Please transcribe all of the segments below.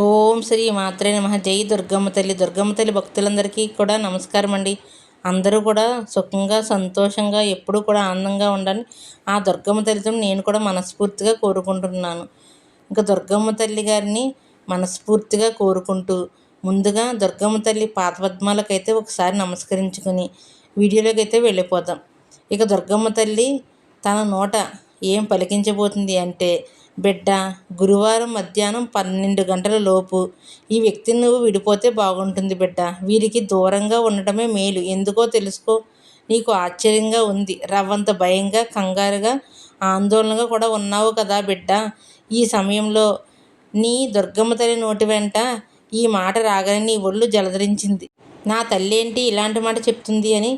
ఓం శ్రీ మాత్రే నమ. జై దుర్గమ్మ తల్లి. దుర్గమ్మ తల్లి భక్తులందరికీ కూడా నమస్కారం అండి. అందరూ కూడా సుఖంగా సంతోషంగా ఎప్పుడూ కూడా ఆనందంగా ఉండాలని ఆ దుర్గమ్మ తల్లితో నేను కూడా మనస్ఫూర్తిగా కోరుకుంటున్నాను. ఇంకా దుర్గమ్మ తల్లి గారిని మనస్ఫూర్తిగా కోరుకుంటూ ముందుగా దుర్గమ్మ తల్లి పాదపద్మాలకైతే ఒకసారి నమస్కరించుకొని వీడియోలోకి అయితే వెళ్ళిపోతాం ఇక దుర్గమ్మ తల్లి తన నోట ఏం పలికించబోతుంది అంటే బిడ్డ గురువారం మధ్యాహ్నం పన్నెండు గంటల లోపు. ఈ వ్యక్తిని నువ్వు విడిపోతే బాగుంటుంది బిడ్డ. వీరికి దూరంగా ఉండటమే మేలు. ఎందుకో తెలుసుకో. నీకు ఆశ్చర్యంగా ఉంది. రవ్వంత భయంగా కంగారుగా ఆందోళనగా కూడా ఉన్నావు కదా బిడ్డ. ఈ సమయంలో నీ దుర్గమ్మ తల్లి నోటి వెంట ఈ మాట రాగానే నీ ఒళ్ళు జలధరించింది నా తల్లి ఏంటి ఇలాంటి మాట చెప్తుంది అని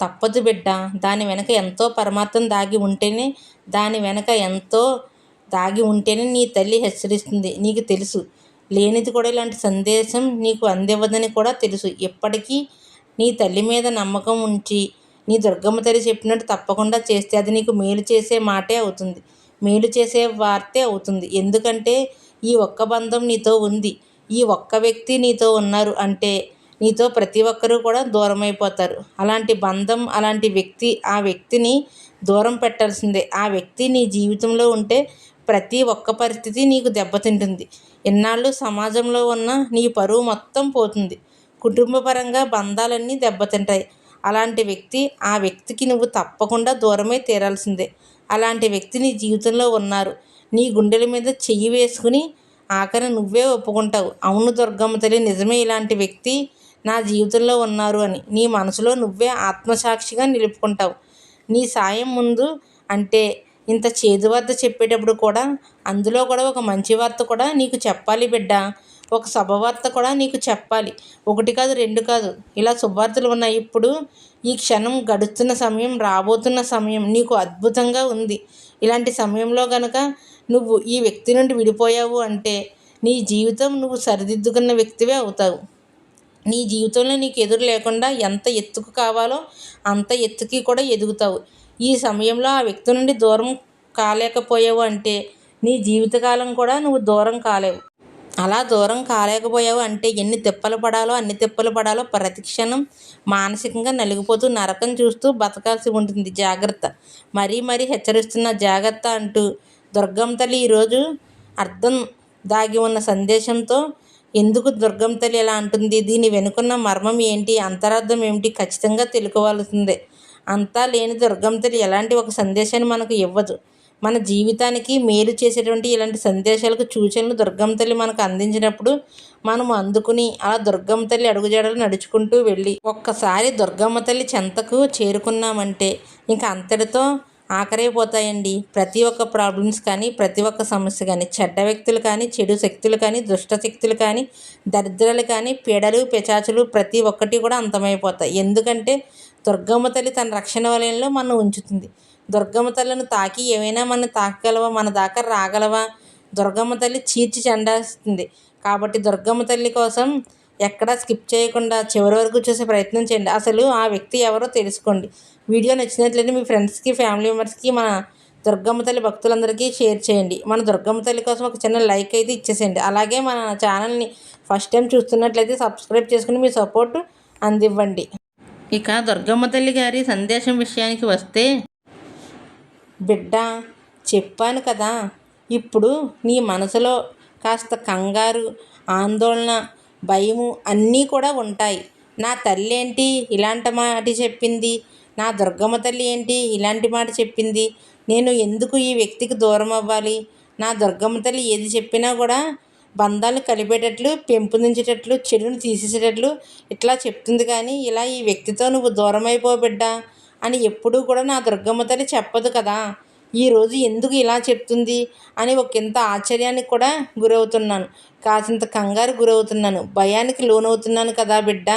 తప్పదు బిడ్డ. దాని వెనక ఎంతో పరమార్థం దాగి ఉంటేనే దాని వెనక ఎంతో దాగి ఉంటేనే నీ తల్లి హెచ్చరిస్తుంది. నీకు తెలుసు. లేనిది కూడా ఇలాంటి సందేశం నీకు అందివ్వదని కూడా తెలుసు. ఇప్పటికీ నీ తల్లి మీద నమ్మకం ఉంచి నీ దుర్గమ్మ తల్లి చెప్పినట్టు తప్పకుండా చేస్తే అది నీకు మేలు చేసే మాటే అవుతుంది. మేలు చేసే వార్తే అవుతుంది. ఎందుకంటే ఈ ఒక్క బంధం నీతో ఉంది. ఈ ఒక్క వ్యక్తి నీతో ఉన్నారు అంటే నీతో ప్రతి ఒక్కరూ కూడా దూరం అయిపోతారు అలాంటి బంధం అలాంటి వ్యక్తి ఆ వ్యక్తిని దూరం పెట్టాల్సిందే. ఆ వ్యక్తి నీ జీవితంలో ఉంటే ప్రతి ఒక్క పరిస్థితి నీకు దెబ్బతింటుంది ఇన్నాళ్ళు సమాజంలో ఉన్న నీ పరువు మొత్తం పోతుంది. కుటుంబపరంగా బంధాలన్నీ దెబ్బతింటాయి అలాంటి వ్యక్తి ఆ వ్యక్తికి నువ్వు తప్పకుండా దూరమే తీరాల్సిందే. అలాంటి వ్యక్తి నీ జీవితంలో ఉన్నారు. నీ గుండెల మీద చెయ్యి వేసుకుని ఆఖరి నువ్వే ఒప్పుకుంటావు. అవును దుర్గమ్మ తల్లి నిజమే ఇలాంటి వ్యక్తి నా జీవితంలో ఉన్నారు అని. నీ మనసులో నువ్వే ఆత్మసాక్షిగా నిలుపుకుంటావు. నీ సాయం ముందు అంటే ఇంత చేదు వార్త చెప్పేటప్పుడు కూడా అందులో కూడా ఒక మంచి వార్త కూడా నీకు చెప్పాలి బిడ్డ. ఒక శుభవార్త కూడా నీకు చెప్పాలి. ఒకటి కాదు రెండు కాదు. ఇలా శుభవార్తలు ఉన్నాయి. ఇప్పుడు ఈ క్షణం గడుస్తున్న సమయం రాబోతున్న సమయం నీకు అద్భుతంగా ఉంది. ఇలాంటి సమయంలో కనుక నువ్వు ఈ వ్యక్తి నుండి విడిపోయావు అంటే నీ జీవితం నువ్వు సరిదిద్దుకున్న వ్యక్తివే అవుతావు. నీ జీవితంలో నీకు ఎదురు లేకుండా ఎంత ఎత్తుకు కావాలో అంత ఎత్తుకి కూడా ఎదుగుతావు. ఈ సమయంలో ఆ వ్యక్తి నుండి దూరం కాలేకపోయావు అంటే నీ జీవితకాలం కూడా నువ్వు దూరం కాలేవు. అలా దూరం కాలేకపోయావు అంటే ఎన్ని తిప్పలు పడాలో అన్ని తిప్పలు పడాలో ప్రతిక్షణం మానసికంగా నలిగిపోతూ నరకం చూస్తూ బతకాల్సి ఉంటుంది. జాగ్రత్త. మరీ మరీ హెచ్చరిస్తున్న జాగ్రత్త అంటూ దుర్గం తల్లి ఈరోజు అర్థం దాగి ఉన్న సందేశంతో ఎందుకు దుర్గం తల్లి ఎలా అంటుంది? దీని వెనుకున్న మర్మం ఏంటి? అంతరార్థం ఏమిటి? ఖచ్చితంగా తెలుసుకోవాల్సిందే. అంతా లేని దుర్గం తల్లి ఎలాంటి ఒక సందేశాన్ని మనకు ఇవ్వదు. మన జీవితానికి మేలు చేసేటువంటి ఇలాంటి సందేశాలకు సూచనలు దుర్గం తల్లి మనకు అందించినప్పుడు మనం అందుకుని అలా దుర్గమ్మ తల్లి అడుగుజాడలు నడుచుకుంటూ వెళ్ళి ఒక్కసారి దుర్గమ్మ తల్లి చెంతకు చేరుకున్నామంటే ఇంకా అంతటితో ఆఖరైపోతాయండి ప్రతి ఒక్క ప్రాబ్లమ్స్ కానీ ప్రతి ఒక్క సమస్య కానీ చెడ్డ వ్యక్తులు కానీ చెడు శక్తులు కానీ దుష్ట శక్తులు కానీ దరిద్రాలు కానీ పీడలు పిచాచులు ప్రతి ఒక్కటి కూడా అంతమైపోతాయి. ఎందుకంటే దుర్గమ్మ తల్లి తన రక్షణ వలయంలో మనం ఉంచుతుంది. దుర్గమ్మ తల్లిని తాకి ఏమైనా మనం తాకగలవా? మన దాకా రాగలవా? దుర్గమ్మ తల్లి చీర్చి చెండాస్తుంది. కాబట్టి దుర్గమ్మ తల్లి కోసం ఎక్కడా స్కిప్ చేయకుండా చివరి వరకు చూసే ప్రయత్నం చేయండి. అసలు ఆ వ్యక్తి ఎవరో తెలుసుకోండి. వీడియో నచ్చినట్లయితే మీ ఫ్రెండ్స్కి ఫ్యామిలీ మెంబర్స్కి మన దుర్గమ్మ తల్లి భక్తులందరికీ షేర్ చేయండి. మన దుర్గమ్మ తల్లి కోసం ఒక చిన్న లైక్ అయితే ఇచ్చేసేయండి. అలాగే మన ఛానల్ని ఫస్ట్ టైం చూస్తున్నట్లయితే సబ్స్క్రైబ్ చేసుకుని మీ సపోర్ట్ అందివ్వండి. ఇక దుర్గమ్మ తల్లి గారి సందేశం విషయానికి వస్తే బిడ్డ చెప్పాను కదా ఇప్పుడు నీ మనసులో కాస్త కంగారు ఆందోళన భయము అన్నీ కూడా ఉంటాయి. నా తల్లి ఏంటి ఇలాంటి మాట చెప్పింది? నా దుర్గమ్మ తల్లి ఏంటి ఇలాంటి మాట చెప్పింది? నేను ఎందుకు ఈ వ్యక్తికి దూరం అవ్వాలి? నా దుర్గమ్మ తల్లి ఏది చెప్పినా కూడా బంధాలు కలిపేటట్లు పెంపొందించేటట్లు చెడును తీసేసేటట్లు ఇట్లా చెప్తుంది కానీ ఇలా ఈ వ్యక్తితో నువ్వు దూరం అయిపోబిడ్డా అని ఎప్పుడూ కూడా నా దుర్గమ్మ తల్లి చెప్పదు కదా. ఈరోజు ఎందుకు ఇలా చెప్తుంది అని ఒకంత ఆశ్చర్యానికి కూడా గురవుతున్నాను. కాసింత కంగారు గురవుతున్నాను. భయానికి లోనవుతున్నాను కదా బిడ్డ.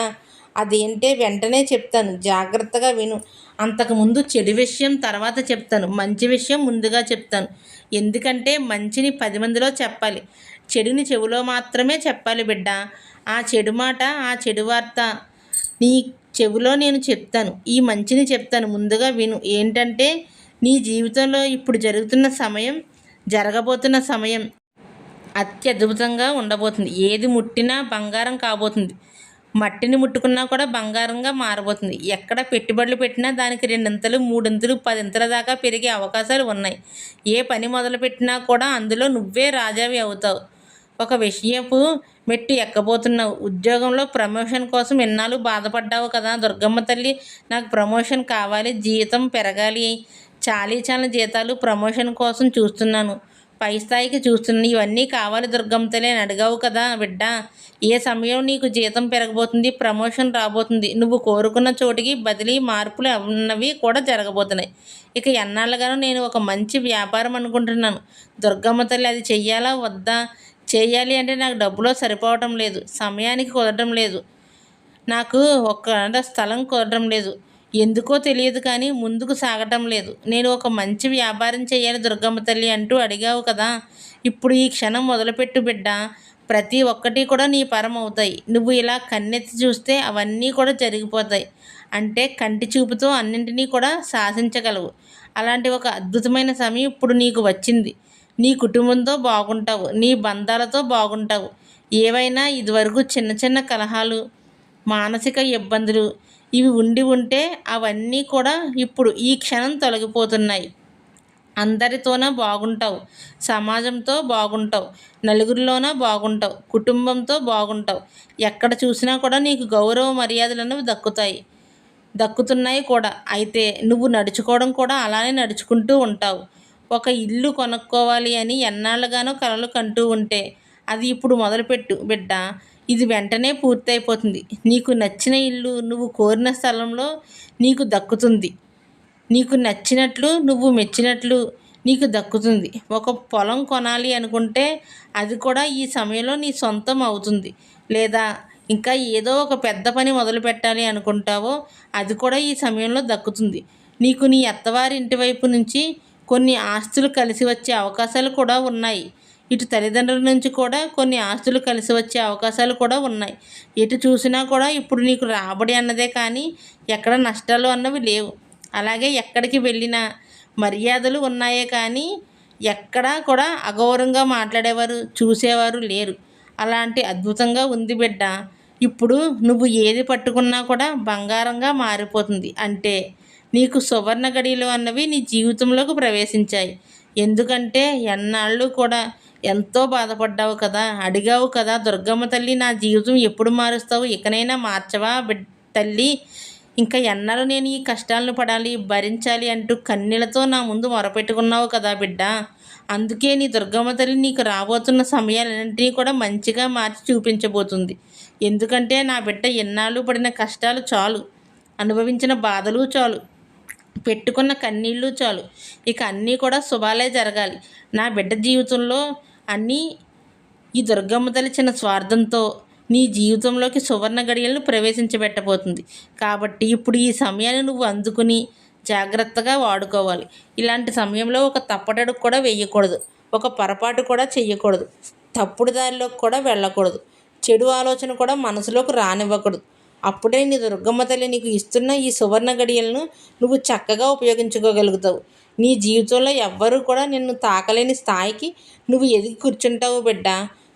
అదేంటే వెంటనే చెప్తాను. జాగ్రత్తగా విను. అంతకుముందు చెడు విషయం తర్వాత చెప్తాను. మంచి విషయం ముందుగా చెప్తాను. ఎందుకంటే మంచిని పది మందిలో చెప్పాలి. చెడుని చెవిలో మాత్రమే చెప్పాలి బిడ్డ. ఆ చెడు మాట ఆ చెడు వార్త నీ చెవిలో నేను చెప్తాను. ఈ మంచిని చెప్తాను. ముందుగా విను. ఏంటంటే నీ జీవితంలో ఇప్పుడు జరుగుతున్న సమయం జరగబోతున్న సమయం అత్యద్భుతంగా ఉండబోతుంది. ఏది ముట్టినా బంగారం కాబోతుంది. మట్టిని ముట్టుకున్నా కూడా బంగారంగా మారబోతుంది. ఎక్కడ పెట్టుబడులు పెట్టినా దానికి రెండింతలు మూడింతలు పదింతల దాకా పెరిగే అవకాశాలు ఉన్నాయి. ఏ పని మొదలుపెట్టినా కూడా అందులో నువ్వే రాజావి అవుతావు. ఒక విషయపు మెట్టు ఎక్కబోతున్నావు. ఉద్యోగంలో ప్రమోషన్ కోసం ఎన్నాళ్ళు బాధపడ్డావు కదా? దుర్గమ్మ తల్లి నాకు ప్రమోషన్ కావాలి జీతం పెరగాలి. చాలీ చాలా జీతాలు ప్రమోషన్ కోసం చూస్తున్నాను. పై స్థాయికి చూస్తున్నాను ఇవన్నీ కావాలి దుర్గమ్మ తల్లి అని అడిగావు కదా బిడ్డ? ఏ సమయం నీకు జీతం పెరగబోతుంది ప్రమోషన్ రాబోతుంది? నువ్వు కోరుకున్న చోటికి బదిలీ మార్పులు ఉన్నవి కూడా జరగబోతున్నాయి. ఇక ఎన్నాళ్ళుగానో నేను ఒక మంచి వ్యాపారం అనుకుంటున్నాను. దుర్గమ్మ తల్లి అది చెయ్యాలా? వద్దా? చేయాలి అంటే నాకు డబ్బులో సరిపోవటం లేదు. సమయానికి కుదరడం లేదు. నాకు ఒక్క స్థలం కుదరడం లేదు. ఎందుకో తెలియదు కానీ ముందుకు సాగటం లేదు. నేను ఒక మంచి వ్యాపారం చేయాలి దుర్గమ్మ తల్లి అంటూ అడిగావు కదా. ఇప్పుడు ఈ క్షణం మొదలుపెట్టు బిడ్డ. ప్రతి ఒక్కటి కూడా నీ పరం అవుతాయి. నువ్వు ఇలా కన్నెత్తి చూస్తే అవన్నీ కూడా జరిగిపోతాయి. అంటే కంటి చూపుతో అన్నింటినీ కూడా శాసించగలవు. అలాంటి ఒక అద్భుతమైన సమయం ఇప్పుడు నీకు వచ్చింది. నీ కుటుంబంతో బాగుంటావు నీ బంధాలతో బాగుంటావు. ఏవైనా ఇదివరకు చిన్న చిన్న కలహాలు మానసిక ఇబ్బందులు ఇవి ఉండి ఉంటే అవన్నీ కూడా ఇప్పుడు ఈ క్షణం తొలగిపోతున్నాయి. అందరితోనే బాగుంటావు సమాజంతో బాగుంటావు నలుగురిలోనే బాగుంటావు కుటుంబంతో బాగుంటావు. ఎక్కడ చూసినా కూడా నీకు గౌరవ మర్యాదలు దక్కుతాయి దక్కుతున్నాయి కూడా. అయితే నువ్వు నడుచుకోవడం కూడా అలానే నడుచుకుంటూ ఉంటావు. ఒక ఇల్లు కొనుక్కోవాలి అని ఎన్నాళ్ళుగానో కలలు కంటూ ఉంటే అది ఇప్పుడు మొదలుపెట్టు బిడ్డ. ఇది వెంటనే పూర్తయిపోతుంది. నీకు నచ్చిన ఇల్లు నువ్వు కోరిన స్థలంలో నీకు దక్కుతుంది. నీకు నచ్చినట్లు నువ్వు మెచ్చినట్లు నీకు దక్కుతుంది. ఒక పొలం కొనాలి అనుకుంటే అది కూడా ఈ సమయంలో నీ సొంతం అవుతుంది. లేదా ఇంకా ఏదో ఒక పెద్ద పని మొదలు పెట్టాలి అనుకుంటావో అది కూడా ఈ సమయంలో దక్కుతుంది. నీకు నీ అత్తవారి ఇంటి వైపు నుంచి కొన్ని ఆస్తులు కలిసి వచ్చే అవకాశాలు కూడా ఉన్నాయి. ఇటు తల్లిదండ్రుల నుంచి కూడా కొన్ని ఆస్తులు కలిసి వచ్చే అవకాశాలు కూడా ఉన్నాయి. ఎటు చూసినా కూడా ఇప్పుడు నీకు రాబడి అన్నదే కానీ ఎక్కడ నష్టాలు అన్నవి లేవు. అలాగే ఎక్కడికి వెళ్ళినా మర్యాదలు ఉన్నాయే కానీ ఎక్కడా కూడా అగౌరవంగా మాట్లాడేవారు చూసేవారు లేరు. అలాంటి అద్భుతంగా ఉంది బిడ్డ. ఇప్పుడు నువ్వు ఏది పట్టుకున్నా కూడా బంగారంగా మారిపోతుంది. అంటే నీకు సువర్ణ గడియలు అన్నవి నీ జీవితంలోకి ప్రవేశించాయి. ఎందుకంటే ఎన్నాళ్ళు కూడా ఎంతో బాధపడ్డావు కదా అడిగావు కదా దుర్గమ్మ తల్లి నా జీవితం ఎప్పుడు మారుస్తావు? ఇకనైనా మార్చవా బిడ్ తల్లి? ఇంకా ఎన్నాళ్ళు నేను ఈ కష్టాలను పడాలి భరించాలి అంటూ కన్నీళ్ళతో నా ముందు మొరపెట్టుకున్నావు కదా బిడ్డ. అందుకే నీ దుర్గమ్మ తల్లి నీకు రాబోతున్న సమయాలన్నింటినీ కూడా మంచిగా మార్చి చూపించబోతుంది. ఎందుకంటే నా బిడ్డ ఎన్నాళ్ళు పడిన కష్టాలు చాలు అనుభవించిన బాధలు చాలు. పెట్టుకున్న కన్నీళ్ళు చాలు. ఇక అన్నీ కూడా శుభాలే జరగాలి. నా బిడ్డ జీవితంలో అన్నీ ఈ దుర్గమ్మ తల్లి చిన్న స్వార్థంతో నీ జీవితంలోకి సువర్ణ గడియలను ప్రవేశించబెట్టబోతుంది. కాబట్టి ఇప్పుడు ఈ సమయాన్ని నువ్వు అందుకుని జాగ్రత్తగా వాడుకోవాలి. ఇలాంటి సమయంలో ఒక తప్పటడుగు కూడా వేయకూడదు. ఒక పొరపాటు కూడా చేయకూడదు తప్పుడు దారిలోకి కూడా వెళ్ళకూడదు. చెడు ఆలోచన కూడా మనసులోకి రానివ్వకూడదు. అప్పుడే నీ దుర్గమ్మ తల్లి నీకు ఇస్తున్న ఈ సువర్ణ గడియలను నువ్వు చక్కగా ఉపయోగించుకోగలుగుతావు. నీ జీవితంలో ఎవ్వరూ కూడా నిన్ను తాకలేని స్థాయికి నువ్వు ఎదిగి కూర్చుంటావు బిడ్డ.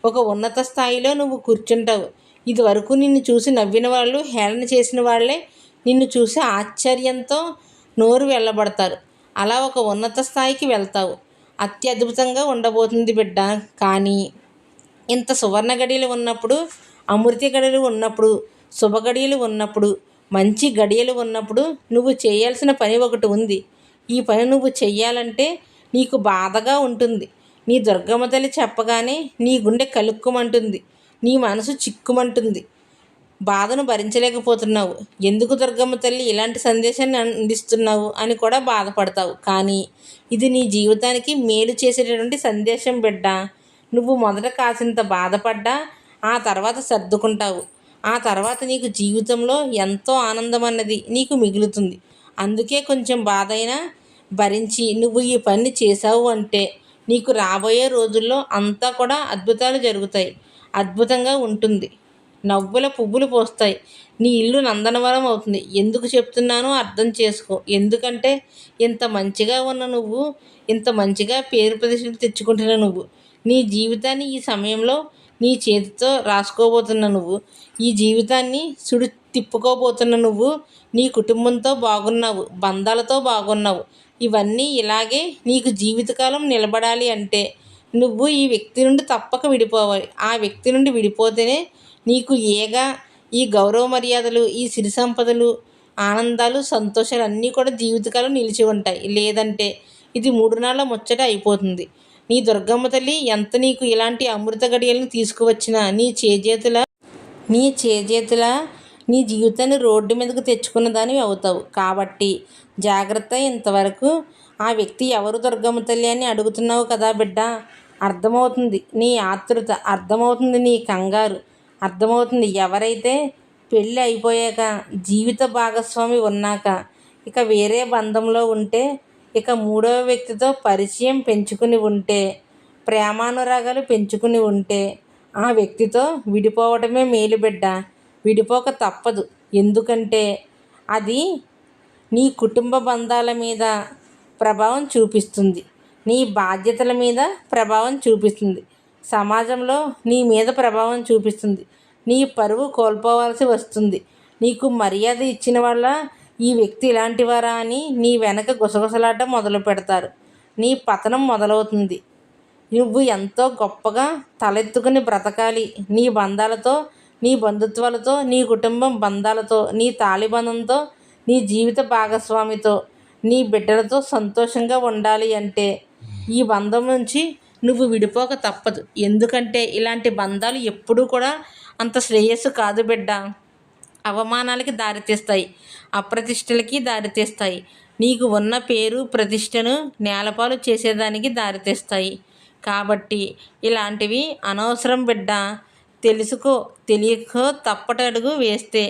ఒక ఉన్నత స్థాయిలో నువ్వు కూర్చుంటావు. ఇదివరకు నిన్ను చూసి నవ్విన వాళ్ళు హేళన చేసిన వాళ్ళే నిన్ను చూసి ఆశ్చర్యంతో నోరు వెళ్ళబడతారు. అలా ఒక ఉన్నత స్థాయికి వెళ్తావు. అత్యద్భుతంగా ఉండబోతుంది బిడ్డ. కానీ ఇంత సువర్ణ గడియలు ఉన్నప్పుడు అమృతి గడియలు ఉన్నప్పుడు శుభ గడియలు ఉన్నప్పుడు మంచి గడియలు ఉన్నప్పుడు నువ్వు చేయాల్సిన పని ఒకటి ఉంది. ఈ పని నువ్వు చెయ్యాలంటే నీకు బాధగా ఉంటుంది. నీ దుర్గమ్మ తల్లి చెప్పగానే నీ గుండె కలుక్కుమంటుంది. నీ మనసు చిక్కుమంటుంది. బాధను భరించలేకపోతున్నావు. ఎందుకు దుర్గమ్మ తల్లి ఇలాంటి సందేశాన్ని అందిస్తున్నావు అని కూడా బాధపడతావు. కానీ ఇది నీ జీవితానికి మేలు చేసేటటువంటి సందేశం బిడ్డ. నువ్వు మొదట కాసింత బాధపడ్డా ఆ తర్వాత సర్దుకుంటావు. ఆ తర్వాత నీకు జీవితంలో ఎంతో ఆనందం అన్నది నీకు మిగులుతుంది. అందుకే కొంచెం బాధ అయినా భరించి నువ్వు ఈ పని చేసావు అంటే నీకు రాబోయే రోజుల్లో అంతా కూడా అద్భుతాలు జరుగుతాయి. అద్భుతంగా ఉంటుంది. నవ్వుల పువ్వులు పోస్తాయి. నీ ఇల్లు నందనవరం అవుతుంది. ఎందుకు చెప్తున్నానో అర్థం చేసుకో. ఎందుకంటే ఇంత మంచిగా ఉన్న నువ్వు ఇంత మంచిగా పేరు ప్రతిష్టలు తెచ్చుకుంటున్న నువ్వు నీ జీవితాన్ని ఈ సమయంలో నీ చేతితో రాసుకోబోతున్న నువ్వు ఈ జీవితాన్ని సుడి తిప్పుకోబోతున్న నువ్వు నీ కుటుంబంతో బాగున్నావు బంధాలతో బాగున్నావు. ఇవన్నీ ఇలాగే నీకు జీవితకాలం నిలబడాలి అంటే నువ్వు ఈ వ్యక్తి నుండి తప్పక విడిపోవాలి. ఆ వ్యక్తి నుండి విడిపోతేనే నీకు ఏగా ఈ గౌరవ మర్యాదలు ఈ సిరి సంపదలు ఆనందాలు సంతోషాలు అన్నీ కూడా జీవితకాలం నిలిచి ఉంటాయి. లేదంటే ఇది మూడు నాళ్ళ ముచ్చట అయిపోతుంది. నీ దుర్గమ్మ తల్లి ఎంత నీకు ఇలాంటి అమృత గడియలను తీసుకువచ్చినా నీ చేజేతుల నీ చేజేతుల నీ జీవితాన్ని రోడ్డు మీదకు తెచ్చుకున్న దానివి అవుతావు. కాబట్టి జాగ్రత్త ఇంతవరకు. ఆ వ్యక్తి ఎవరు దుర్గమ్మ తల్లి అని అడుగుతున్నావు కదా బిడ్డ? అర్థమవుతుంది. నీ ఆతృత అర్థమవుతుంది నీ కంగారు. అర్థమవుతుంది ఎవరైతే పెళ్ళి అయిపోయాక జీవిత భాగస్వామి ఉన్నాక ఇక వేరే బంధంలో ఉంటే ఇక మూడవ వ్యక్తితో పరిచయం పెంచుకుని ఉంటే ప్రేమానురాగాలు పెంచుకుని ఉంటే ఆ వ్యక్తితో విడిపోవటమే మేలు బిడ్డ విడిపోక తప్పదు. ఎందుకంటే అది నీ కుటుంబ బంధాల మీద ప్రభావం చూపిస్తుంది. నీ బాధ్యతల మీద ప్రభావం చూపిస్తుంది. సమాజంలో నీ మీద ప్రభావం చూపిస్తుంది. నీ పరువు కోల్పోవాల్సి వస్తుంది. నీకు మర్యాద ఇచ్చిన వాళ్ళ ఈ వ్యక్తి ఇలాంటివారా అని నీ వెనక గుసగుసలాట మొదలు పెడతారు. నీ పతనం మొదలవుతుంది. నువ్వు ఎంతో గొప్పగా తలెత్తుకుని బ్రతకాలి. నీ బంధాలతో నీ బంధుత్వాలతో నీ కుటుంబం బంధాలతో నీ తాలిబంధంతో నీ జీవిత భాగస్వామితో నీ బిడ్డలతో సంతోషంగా ఉండాలి అంటే ఈ బంధం నుంచి నువ్వు విడిపోక తప్పదు. ఎందుకంటే ఇలాంటి బంధాలు ఎప్పుడూ కూడా అంత శ్రేయస్సు కాదు బిడ్డ. అవమానాలకి దారితీస్తాయి అప్రతిష్టలకి దారితీస్తాయి. నీకు ఉన్న పేరు ప్రతిష్టను నేలపాలు చేసేదానికి దారితీస్తాయి. కాబట్టి ఇలాంటివి అనవసరం బిడ్డ తెలుసుకో తెలియకో తప్పటడుగు వేస్తే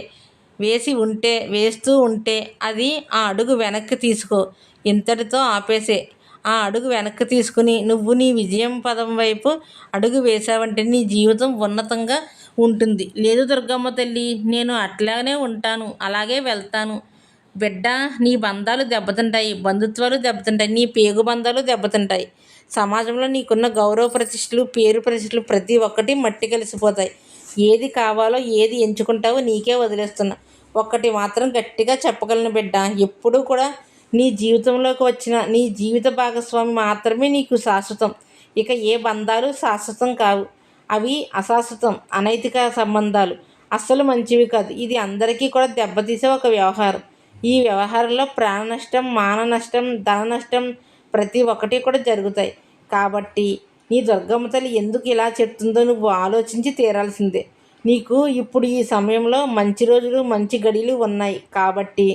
వేసి ఉంటే వేస్తూ ఉంటే అది ఆ అడుగు వెనక్కి తీసుకో. ఇంతటితో ఆపేసే. ఆ అడుగు వెనక్కి తీసుకుని నువ్వు నీ విజయం పదం వైపు అడుగు వేసావంటే నీ జీవితం ఉన్నతంగా ఉంటుంది. లేదు దుర్గమ్మ తల్లి నేను అట్లానే ఉంటాను. అలాగే వెళ్తాను. బిడ్డ నీ బంధాలు దెబ్బతింటాయి. బంధుత్వాలు దెబ్బతింటాయి. నీ పేగు బంధాలు దెబ్బతింటాయి. సమాజంలో నీకున్న గౌరవ ప్రతిష్టలు పేరు ప్రతిష్టలు ప్రతి ఒక్కటి మట్టి కలిసిపోతాయి. ఏది కావాలో ఏది ఎంచుకుంటావో నీకే వదిలేస్తున్నా. ఒక్కటి మాత్రం గట్టిగా చెప్పగలను బిడ్డ. ఎప్పుడూ కూడా నీ జీవితంలోకి వచ్చిన నీ జీవిత భాగస్వామి మాత్రమే నీకు శాశ్వతం. ఇక ఏ బంధాలు శాశ్వతం కావు. అవి అశాశ్వతం అనైతిక సంబంధాలు. అస్సలు మంచివి కాదు. ఇది అందరికీ కూడా దెబ్బతీసే ఒక వ్యవహారం. ఈ వ్యవహారంలో ప్రాణ నష్టం మాన నష్టం ధన నష్టం ప్రతి ఒక్కటి కూడా జరుగుతాయి. కాబట్టి నీ దుర్గమ్మ తల్లి ఎందుకు ఇలా చెప్తుందో నువ్వు ఆలోచించి తీరాల్సిందే. నీకు ఇప్పుడు ఈ సమయంలో మంచి రోజులు మంచి గడియలు ఉన్నాయి. కాబట్టి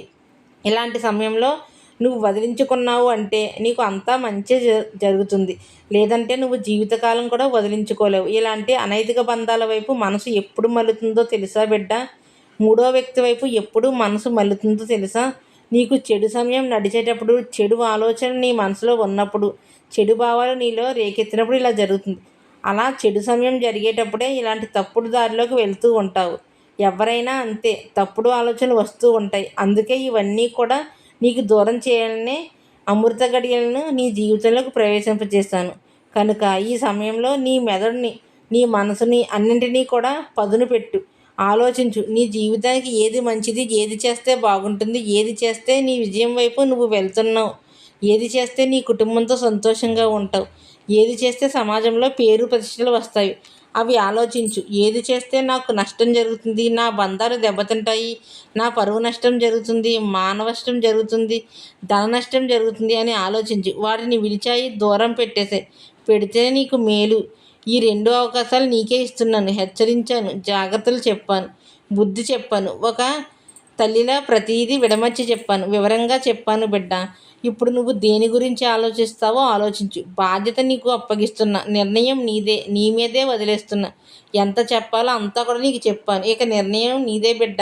ఇలాంటి సమయంలో నువ్వు వదిలించుకున్నావు అంటే నీకు అంతా మంచి జరుగుతుంది. లేదంటే నువ్వు జీవితకాలం కూడా వదిలించుకోలేవు. ఇలాంటి అనైతిక బంధాల వైపు మనసు ఎప్పుడు మల్లుతుందో తెలుసా బిడ్డ? మూడో వ్యక్తి వైపు ఎప్పుడు మనసు మలుతుందో తెలుసా? నీకు చెడు సమయం నడిచేటప్పుడు చెడు ఆలోచన నీ మనసులో ఉన్నప్పుడు చెడు భావాలు నీలో రేకెత్తినప్పుడు ఇలా జరుగుతుంది. అలా చెడు సమయం జరిగేటప్పుడే ఇలాంటి తప్పుడు దారిలోకి వెళ్తూ ఉంటావు. ఎవరైనా అంతే తప్పుడు ఆలోచనలు వస్తూ ఉంటాయి. అందుకే ఇవన్నీ కూడా నీకు దూరం చేయాలనే అమృత గడియలను నీ జీవితంలోకి ప్రవేశింపజేస్తాను. కనుక ఈ సమయంలో నీ మెదడుని నీ మనసుని అన్నింటినీ కూడా పదును పెట్టు. ఆలోచించు నీ జీవితానికి ఏది మంచిది ఏది చేస్తే బాగుంటుంది ఏది చేస్తే నీ విజయం వైపు నువ్వు వెళ్తున్నావు ఏది చేస్తే నీ కుటుంబంతో సంతోషంగా ఉంటావు ఏది చేస్తే సమాజంలో పేరు ప్రతిష్టలు వస్తాయి. అవి ఆలోచించు. ఏది చేస్తే నాకు నష్టం జరుగుతుంది? నా బంధాలు దెబ్బతింటాయి. నా పరువు నష్టం జరుగుతుంది. మానవష్టం జరుగుతుంది. ధన నష్టం జరుగుతుంది అని ఆలోచించు. వాటిని విడిచాయి దూరం పెట్టేసే. పెడితే నీకు మేలు. ఈ రెండు అవకాశాలు నీకే ఇస్తున్నాను. హెచ్చరించాను. జాగ్రత్తలు చెప్పాను. బుద్ధి చెప్పాను. ఒక తల్లిలా ప్రతీదీ విడమర్చి చెప్పాను వివరంగా చెప్పాను బిడ్డ. ఇప్పుడు నువ్వు దేని గురించి ఆలోచిస్తావో ఆలోచించు. బాధ్యత నీకు అప్పగిస్తున్నా. నిర్ణయం నీదే నీ మీదే వదిలేస్తున్నా. ఎంత చెప్పాలో అంతా కూడా నీకు చెప్పాను. ఇక నిర్ణయం నీదే బిడ్డ.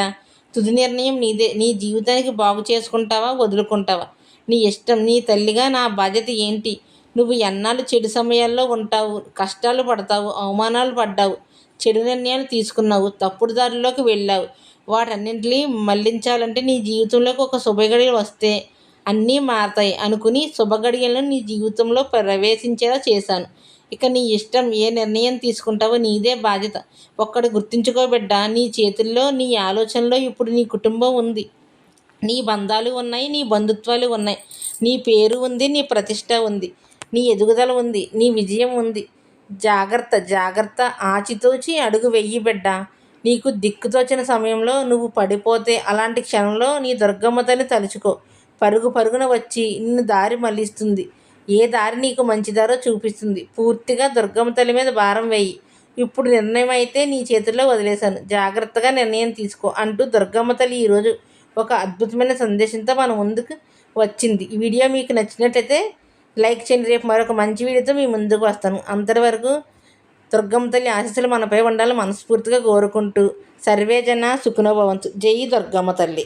తుది నిర్ణయం నీదే. నీ జీవితానికి బాగు చేసుకుంటావా వదులుకుంటావా? నీ ఇష్టం నీ తల్లిగా నా బాధ్యత ఏంటి? నువ్వు ఎన్నాళ్ళు చెడు సమయాల్లో ఉంటావు కష్టాలు పడతావు అవమానాలు పడ్డావు చెడు నిర్ణయాలు తీసుకున్నావు తప్పుడు దారిలోకి వెళ్ళావు. వాటన్నింటినీ మళ్ళించాలంటే నీ జీవితంలోకి ఒక శుభగడి వస్తే అన్నీ మారతాయి అనుకుని శుభగడియలను నీ జీవితంలో ప్రవేశించేలా చేశాను. ఇక నీ ఇష్టం ఏ నిర్ణయం తీసుకుంటావో నీదే బాధ్యత. ఒక్కడు గుర్తుంచుకో బిడ్డ నీ చేతుల్లో నీ ఆలోచనలో ఇప్పుడు నీ కుటుంబం ఉంది. నీ బంధాలు ఉన్నాయి నీ బంధుత్వాలు ఉన్నాయి. నీ పేరు ఉంది నీ ప్రతిష్ట ఉంది. నీ ఎదుగుదల ఉంది నీ విజయం ఉంది. జాగ్రత్త జాగ్రత్త ఆచితూచి అడుగు వెయ్యి బిడ్డ. నీకు దిక్కుతోచిన సమయంలో నువ్వు పడిపోతే అలాంటి క్షణంలో నీ దుర్గమ్మ తల్లి తలుచుకో. పరుగు పరుగున వచ్చి నిన్ను దారి మళ్ళిస్తుంది ఏ దారి నీకు మంచిదారో చూపిస్తుంది. పూర్తిగా దుర్గమ్మ తల్లి మీద భారం వేయి. ఇప్పుడు నిర్ణయం అయితే నీ చేతుల్లో వదిలేశాను. జాగ్రత్తగా నిర్ణయం తీసుకో అంటూ దుర్గమ్మ తల్లి ఈరోజు ఒక అద్భుతమైన సందేశంతో మన ముందుకు వచ్చింది. ఈ వీడియో మీకు నచ్చినట్టయితే లైక్ చేయండి. రేపు మరొక మంచి వీడియోతో మీ ముందుకు వస్తాను. అంతవరకు దుర్గమ్మ తల్లి ఆశీస్సులు మనపై ఉండాలని మనస్ఫూర్తిగా కోరుకుంటూ సర్వేజన సుఖనోభవంతు జై దుర్గమ్మ తల్లి.